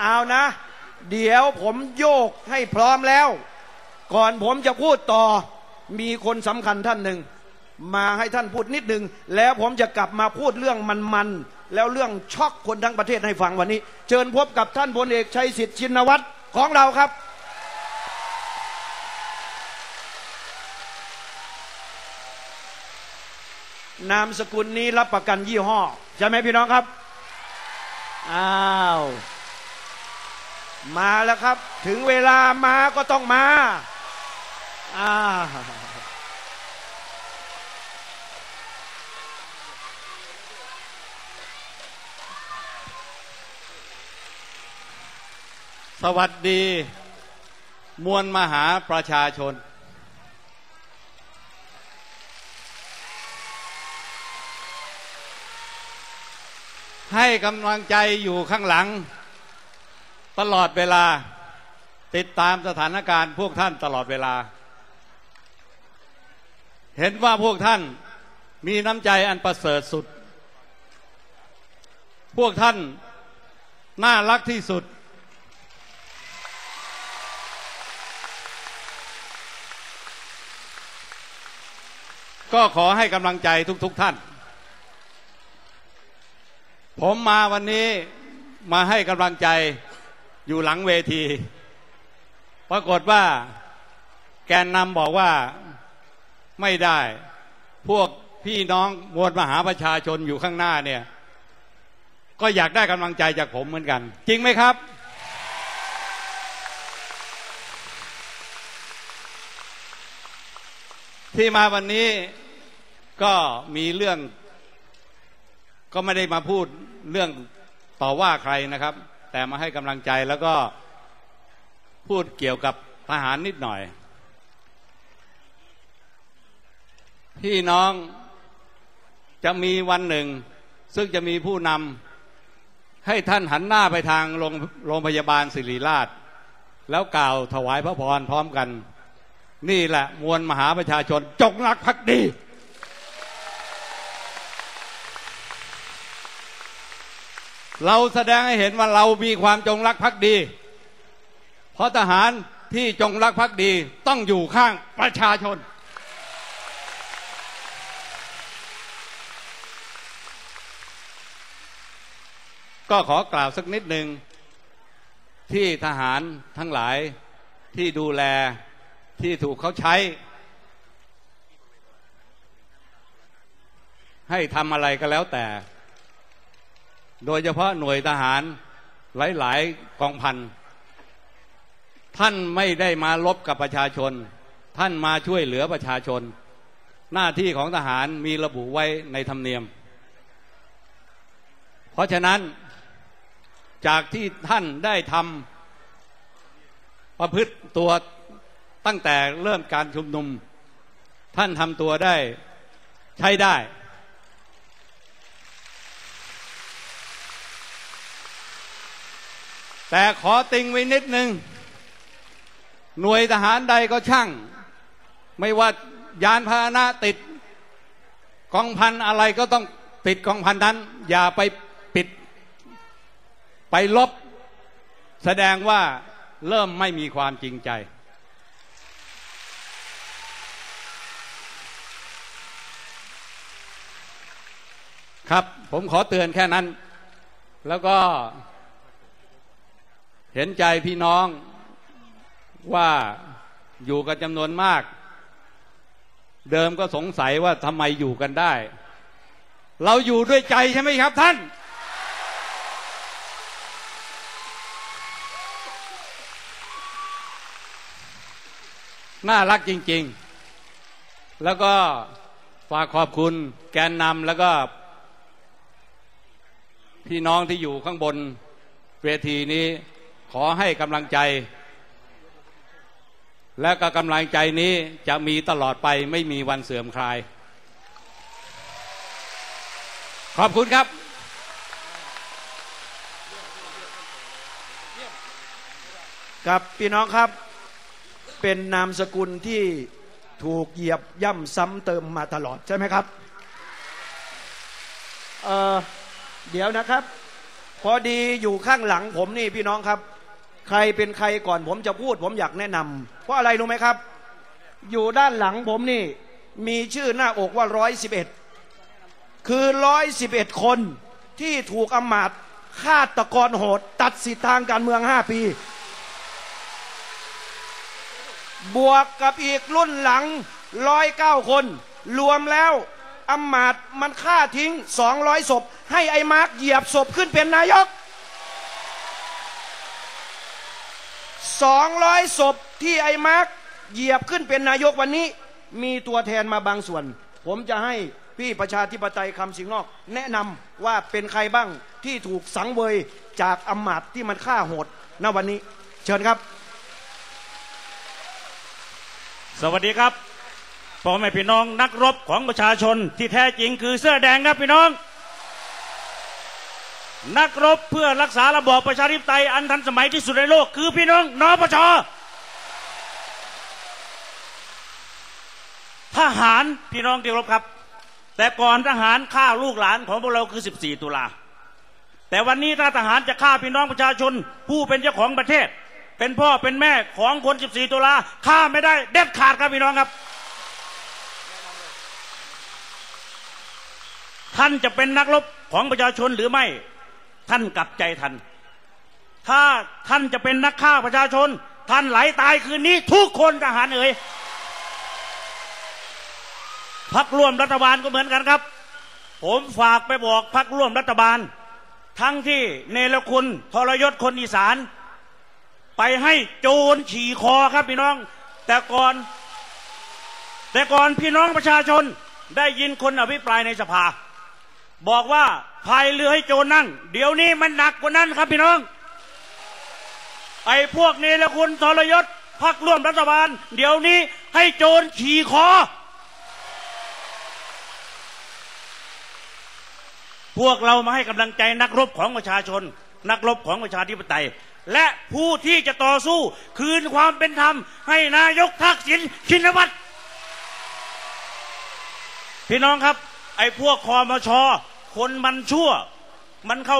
เอานะ เดี๋ยวผมโยกให้พร้อมแล้ว ก่อนผมจะพูดต่อ มีคนสำคัญท่านหนึ่ง มาให้ท่านพูดนิดหนึ่ง แล้วผมจะกลับมาพูดเรื่องมันๆ แล้วเรื่องช็อกคนทั้งประเทศให้ฟังวันนี้ เชิญพบกับท่านพลเอกชัยศิษฐ์ชินวัตรของเราครับนามสกุลนี้รับประกันยี่ห้อ ใช่ไหมพี่น้องครับ อ้าว มาแล้วครับ ถึงเวลามาก็ต้องมาอ่าสวัสดี มวลมหาประชาชน ให้กำลังใจอยู่ข้างหลัง ตลอดเวลา ติดตามสถานการณ์พวกท่านตลอดเวลา เห็นว่าพวกท่านมีน้ำใจอันประเสริฐสุด พวกท่านน่ารักที่สุด ก็ขอให้กำลังใจทุกๆทท่าน ผมมาวันนี้มาให้กำลังใจ อยู่หลังเวที ปรากฏว่าแกนนำบอกว่าไม่ได้ พวกพี่น้องมวลมหาประชาชนอยู่ข้างหน้าเนี่ย ก็อยากได้กำลังใจจากผมเหมือนกัน จริงไหมครับ ที่มาวันนี้ก็มีเรื่อง ก็ไม่ได้มาพูดเรื่องต่อว่าใครนะครับ แต่มาให้กำลังใจแล้วก็พูดเกี่ยวกับทหารนิดหน่อย พี่น้องจะมีวันหนึ่ง ซึ่งจะมีผู้นำให้ท่านหันหน้าไปทางโรงโรงพยาบาลศิริราช แล้วกล่าวถวายพระพรพร้อมกัน นี่แหละมวลมหาประชาชนจงรักภักดี เราแสดงให้เห็นว่าเรามีความจงรักภักดี เพราะทหารที่จงรักภักดีต้องอยู่ข้างประชาชน ก็ขอกล่าวสักนิดหนึ่งที่ทหารทั้งหลายที่ดูแลที่ถูกเขาใช้ ให้ทำอะไรก็แล้วแต่ โดยเฉพาะหน่วยทหารหลาย ๆ กองพัน ท่านไม่ได้มาลบกับประชาชน ท่านมาช่วยเหลือประชาชน หน้าที่ของทหารมีระบุไว้ในธรรมเนียม เพราะฉะนั้นจากที่ท่านได้ทำประพฤติตัวตั้งแต่เริ่มการชุมนุม ท่านทำตัวได้ใช้ได้ แต่ขอติงไว้นิดนึง หน่วยทหารใดก็ช่าง ไม่ว่ายานพาหนะติดกองพันอะไรก็ต้องติดกองพันนั้น อย่าไปปิด ไปลบ แสดงว่าเริ่มไม่มีความจริงใจ ครับผมขอเตือนแค่นั้น แล้วก็ เห็นใจพี่น้องว่าอยู่กันจำนวนมาก เดิมก็สงสัยว่าทำไมอยู่กันได้ เราอยู่ด้วยใจใช่ไหมครับท่าน น่ารักจริง ๆ แล้วก็ฝากขอบคุณแกนนำแล้วก็ พี่น้องที่อยู่ข้างบนเวทีนี้ อให้กำลังใจ และก็กำลังใจนี้จะมีตลอดไปไม่มีวันเสื่อมคลาย ขอบคุณครับกับพี่น้องครับเป็นนามสกุลที่ถูกเหยียบย่ำซ้ำเติมมาตลอดใช่ไหมครับเออเดี๋ยวนะครับ พอดีอยู่ข้างหลังผมนี่พี่น้องครับ ใครเป็นใครก่อนผมจะพูด ผมอยากแนะนำเพราะอะไรรู้ไหมครับ อยู่ด้านหลังผมนี่ มีชื่อหน้าอกว่าร้อยสิบเอ็ดคือร้อยสิบเอ็ดคนที่ถูกอมาตย์ฆาตกรโหด ตัดสิทธิ์ทางการเมืองห้าปี บวกกับอีกรุ่นหลังร้อยเก้าคน รวมแล้วอมาตย์มันฆ่าทิ้งสองร้อยศพ ให้ไอ้มาร์กเหยียบศพขึ้นเป็นนายก สองร้อยศพที่ไอ้มาร์กเหยียบขึ้นเป็นนายกวันนี้ มีตัวแทนมาบางส่วน ผมจะให้พี่ประชาธิปไตยคำสิงนอก แนะนำว่าเป็นใครบ้างที่ถูกสังเวยจากอำมาตย์ที่มันฆ่าโหดณวันนี้ เชิญครับ สวัสดีครับพ่อแม่พี่น้องนักรบของประชาชนที่แท้จริงคือเสื้อแดงครับพี่น้อง นักรบเพื่อรักษาระบอบประชาธิปไตยอันทันสมัยที่สุดในโลก คือพี่น้องนปชทหารพี่น้องที่เคารบครับ แต่ก่อนทหารฆ่าลูกหลานของพวกเราคือ 14 ตุลา แต่วันนี้ถ้าทหารจะฆ่าพี่น้องประชาชน ผู้เป็นเจ้าของประเทศ เป็นพ่อเป็นแม่ของคน 14 ตุลาฆ่าไม่ได้เด็ดขาดครับพี่น้องครับ ท่านจะเป็นนักรบของประชาชนหรือไม่ ท่านกลับใจทัน ถ้าท่านจะเป็นนักฆ่าประชาชน ท่านไหลตายคืนนี้ ทุกคนทหารเอ่ยพักร่วมรัฐบาลก็เหมือนกันครับ ผมฝากไปบอกพักร่วมรัฐบาล ทั้งที่เนรคุณทรยศคนอีสาน ไปให้โจรฉี่คอครับพี่น้อง แต่ก่อน แต่ก่อนพี่น้องประชาชนได้ยินคนอภิปรายในสภา บอกว่าพายเรือให้โจรนั่ง เดี๋ยวนี้มันหนักกว่านั้นครับพี่น้อง ไอ้พวกนี้ละคุณทรยศพักร่วมรัฐบาล เดี๋ยวนี้ให้โจรขี่คอ พวกเรามาให้กำลังใจนักรบของประชาชน นักรบของประชาธิปไตย และผู้ที่จะต่อสู้ คืนความเป็นธรรม ให้นายกทักษิณชินวัตรพี่น้องครับ ไอ้พวกคอมชคนมันชั่ว มันเข้า